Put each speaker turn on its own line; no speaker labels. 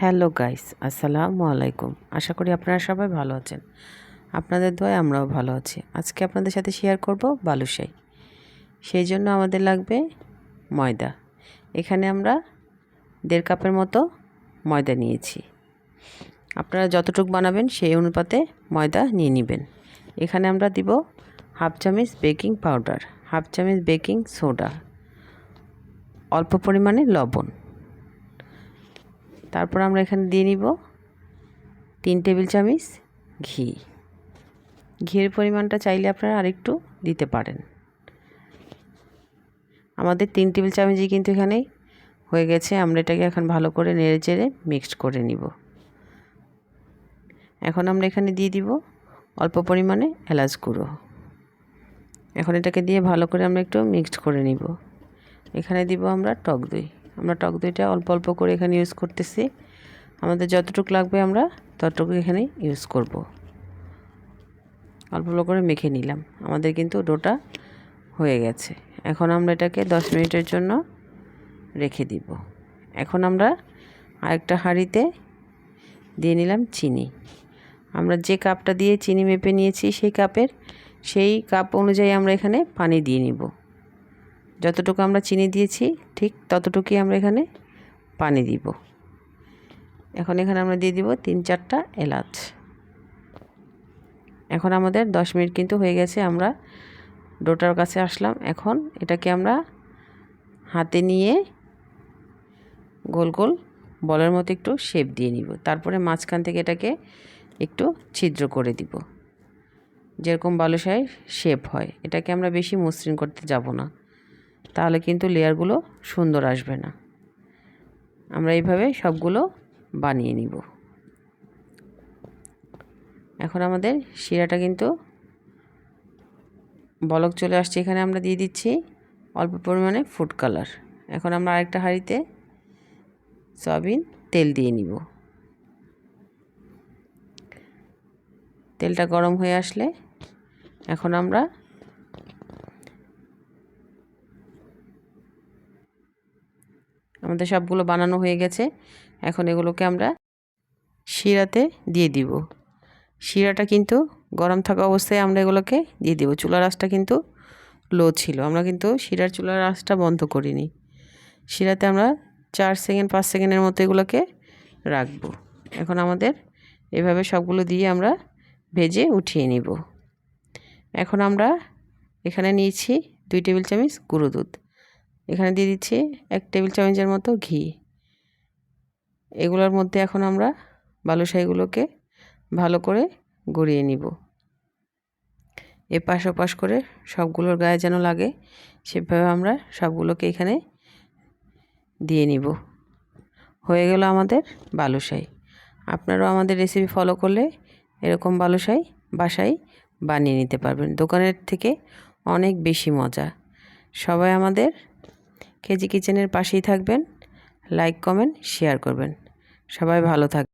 Hello guys, আসসালামু আলাইকুম। আশা করি আপনারা সবাই ভালো আছেন। আপনাদের দোয়ায় আমরাও ভালো আছি। আজকে আপনাদের সাথে শেয়ার করব বালুশাই। সেই জন্য আমাদের লাগবে ময়দা। এখানে আমরা দেড় কাপের মতো ময়দা নিয়েছি। আপনারা যতটুকু বানাবেন সেই অনুপাতে ময়দা নিয়ে নেবেন। এখানে আমরা দিব হাফ চামচ বেকিং পাউডার, হাফ চামচ বেকিং সোডা, অল্প পরিমাণে লবণ। তারপর আমরা এখানে দিয়ে নিব তিন টেবিল চামচ ঘি। ঘিয়ের পরিমাণটা চাইলে আপনারা আরেকটু দিতে পারেন। আমাদের তিন টেবিল চামচই কিন্তু এখানে হয়ে গেছে। আমরা এটাকে এখন ভালো করে নেড়ে চেড়ে মিক্সড করে নিব। এখন আমরা এখানে দিয়ে দিব অল্প পরিমাণে এলাচ গুঁড়ো। এখন এটাকে দিয়ে ভালো করে আমরা একটু মিক্সড করে নিব। এখানে দিব আমরা টক দই। আমরা টক দইটা অল্প অল্প করে এখানে ইউজ করতেছি। আমাদের যতটুকু লাগবে আমরা ততটুকু এখানে ইউজ করব। অল্প অল্প করে মেখে নিলাম। আমাদের কিন্তু ডোটা হয়ে গেছে। এখন আমরা এটাকে দশ মিনিটের জন্য রেখে দিব। এখন আমরা আরেকটা হাঁড়িতে দিয়ে নিলাম চিনি। আমরা যে কাপটা দিয়ে চিনি মেপে নিয়েছি সেই কাপের সেই কাপ অনুযায়ী আমরা এখানে পানি দিয়ে নিব। যতটুকু আমরা চিনি দিয়েছি, ঠিক ততটুকুই আমরা এখানে পানি দিব। এখন এখানে আমরা দিয়ে দিব তিন চারটা এলাচ। এখন আমাদের দশ মিনিট কিন্তু হয়ে গেছে, আমরা ডোটার কাছে আসলাম। এখন এটাকে আমরা হাতে নিয়ে গোল গোল বলের মতো একটু শেপ দিয়ে নিব। তারপরে মাঝখান থেকে এটাকে একটু ছিদ্র করে দিব। যেরকম বালুশাই শেপ হয়। এটাকে আমরা বেশি মসৃণ করতে যাব না। তাহলে কিন্তু লেয়ারগুলো সুন্দর আসবে না। আমরা এইভাবে সবগুলো বানিয়ে নিব। এখন আমাদের শিরাটা কিন্তু বলক চলে আসছে। এখানে আমরা দিয়ে দিচ্ছি অল্প পরিমাণে ফুড কালার। এখন আমরা আরেকটা হাঁড়িতে সয়াবিন তেল দিয়ে নিব। তেলটা গরম হয়ে আসলে এখন আমরা আমাদের সবগুলো বানানো হয়ে গেছে। এখন এগুলোকে আমরা শিরাতে দিয়ে দিব। শিরাটা কিন্তু গরম থাকা অবস্থায় আমরা এগুলোকে দিয়ে দিব। চুলার আঁচটা কিন্তু লো ছিল। আমরা কিন্তু শিরার চুলার আঁচটা বন্ধ করিনি। শিরাতে আমরা চার সেকেন্ড, পাঁচ সেকেন্ডের মতো এগুলোকে রাখব। এখন আমাদের এভাবে সবগুলো দিয়ে আমরা ভেজে উঠিয়ে নিব। এখন আমরা এখানে নিয়েছি দুই টেবিল চামচ গুঁড়ো দুধ। এখানে দিয়ে দিচ্ছি এক টেবিল চামচের মতো ঘি। এগুলোর মধ্যে এখন আমরা বালুশাহিগুলোকে ভালো করে গড়িয়ে নিব। এপাশ ওপাশ করে সবগুলোর গায়ে যেন লাগে, সেভাবে আমরা সবগুলোকে এখানে দিয়ে নিব। হয়ে গেল আমাদের বালুশাই আপনারাও আমাদের রেসিপি ফলো করলে এরকম বালুশাহি বাসায় বানিয়ে নিতে পারবেন। দোকানের থেকে অনেক বেশি মজা। সবাই আমাদের কেজি কিচেনের পাশেই থাকবেন। লাইক কমেন্ট শেয়ার করবেন। সবাই ভালো থাক